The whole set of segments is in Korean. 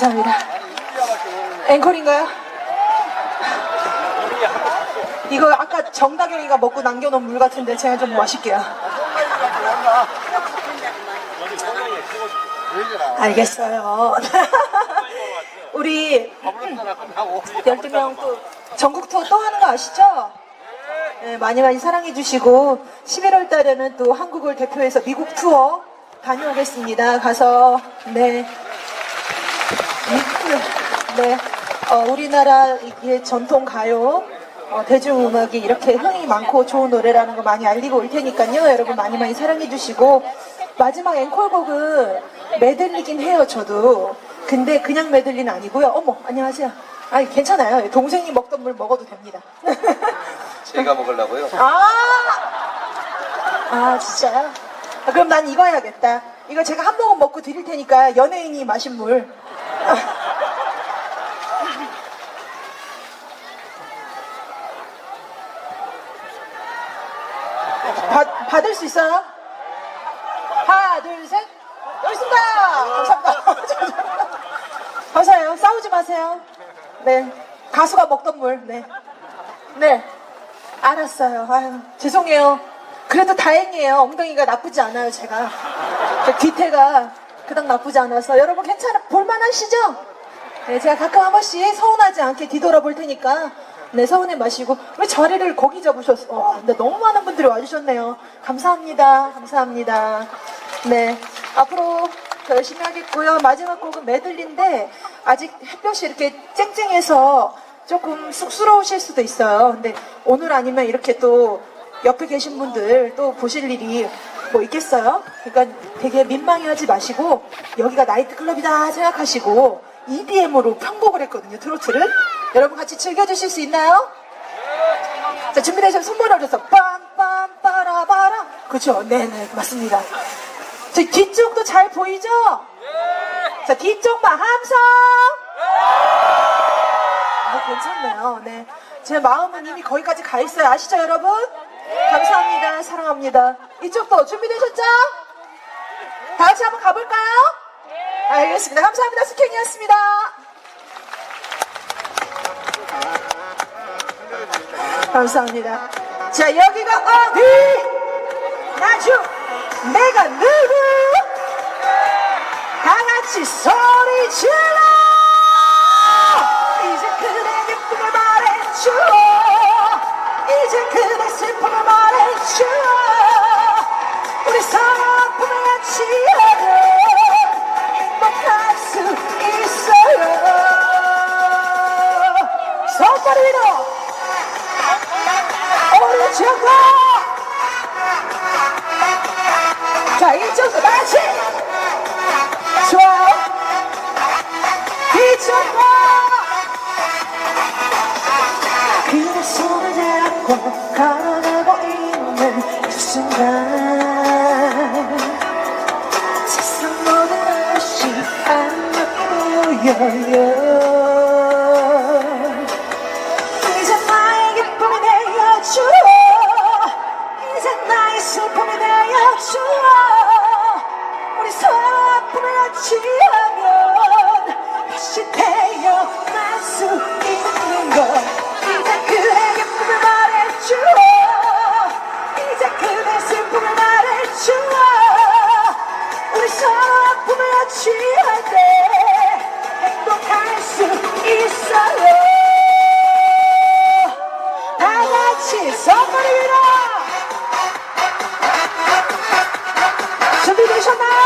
감사합니다 앵콜인가요? 이거 아까 정다경이가 먹고 남겨놓은 물 같은데 제가 좀 마실게요 알겠어요 우리 12명 또 전국 투어 또 하는 거 아시죠? 네, 많이 많이 사랑해 주시고 11월 달에는 또 한국을 대표해서 미국 투어 다녀오겠습니다. 가서 네. 네. 어, 우리나라의 전통 가요 어, 대중음악이 이렇게 흥이 많고 좋은 노래라는 거 많이 알리고 올 테니까요. 여러분 많이 많이 사랑해 주시고 마지막 앵콜곡은 메들리긴 해요. 저도. 근데 그냥 메들리는 아니고요. 어머 안녕하세요. 아 괜찮아요. 동생이 먹던 물 먹어도 됩니다. 제가 먹으려고요. 아, 아 진짜요? 아, 그럼 난 이거 해야겠다. 이거 제가 한 모금 먹고 드릴 테니까 연예인이 마신 물. 받, 받을 수 있어요? 하나, 둘, 셋. 여기 있습니다. 감사합니다. 감사해요. 싸우지 마세요. 네. 가수가 먹던 물. 네. 네. 알았어요. 아유, 죄송해요. 그래도 다행이에요. 엉덩이가 나쁘지 않아요, 제가. 제 뒤태가 그닥 나쁘지 않아서. 여러분 괜찮아, 볼만하시죠? 네, 제가 가끔 한 번씩 서운하지 않게 뒤돌아볼 테니까. 네, 서운해 마시고. 왜 자리를 거기 잡으셨어? 어, 근데 너무 많은 분들이 와주셨네요. 감사합니다. 감사합니다. 네. 앞으로 더 열심히 하겠고요. 마지막 곡은 메들리인데, 아직 햇볕이 이렇게 쨍쨍해서 조금 쑥스러우실 수도 있어요. 근데 오늘 아니면 이렇게 또 옆에 계신 분들 또 보실 일이 뭐 있겠어요? 그러니까 되게 민망해하지 마시고 여기가 나이트클럽이다 생각하시고 EDM으로 편곡을 했거든요. 트로트를. 여러분 같이 즐겨주실 수 있나요? 자 준비되시면 손을 올려서 빰빰 빠라바라 그렇죠. 네네 맞습니다. 저 뒤쪽도 잘 보이죠? 자 뒤쪽만 함성. 아, 괜찮네요. 네. 제 마음은 이미 거기까지 가 있어요. 아시죠, 여러분? 감사합니다. 사랑합니다. 이쪽도 준비되셨죠? 다 같이 한번 가볼까요? 알겠습니다. 감사합니다. 스캔이었습니다. 감사합니다. 자, 여기가 어디? 나주, 내가 누구? Somebody get up! Somebody!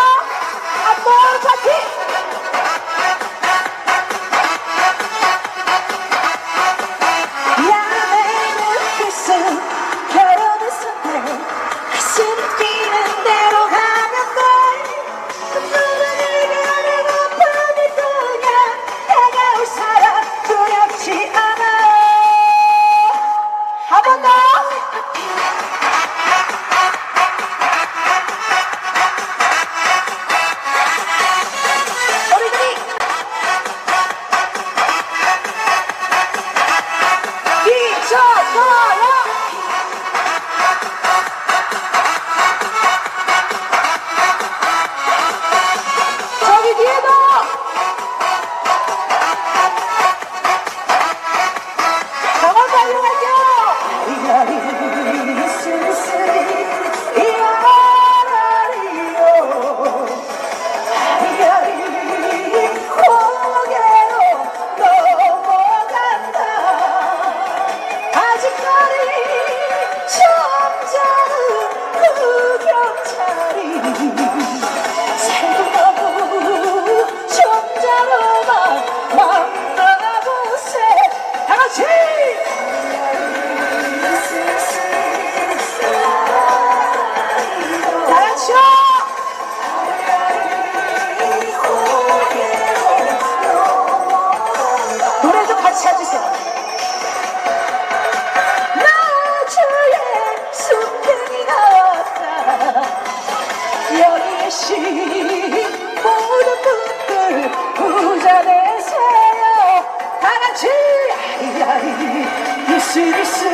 see the.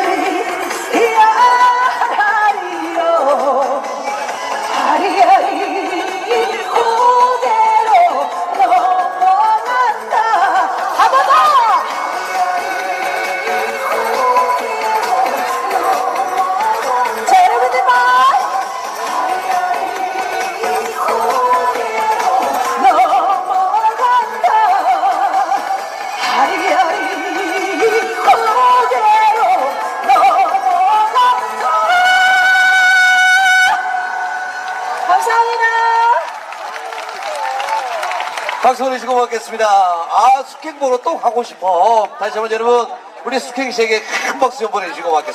박수 보내시고 받겠습니다. 아, 스킹보러 또 가고 싶어. 다시 한번 여러분, 우리 스킹 씨에게 큰 박수 좀 보내주시고 받겠습니다.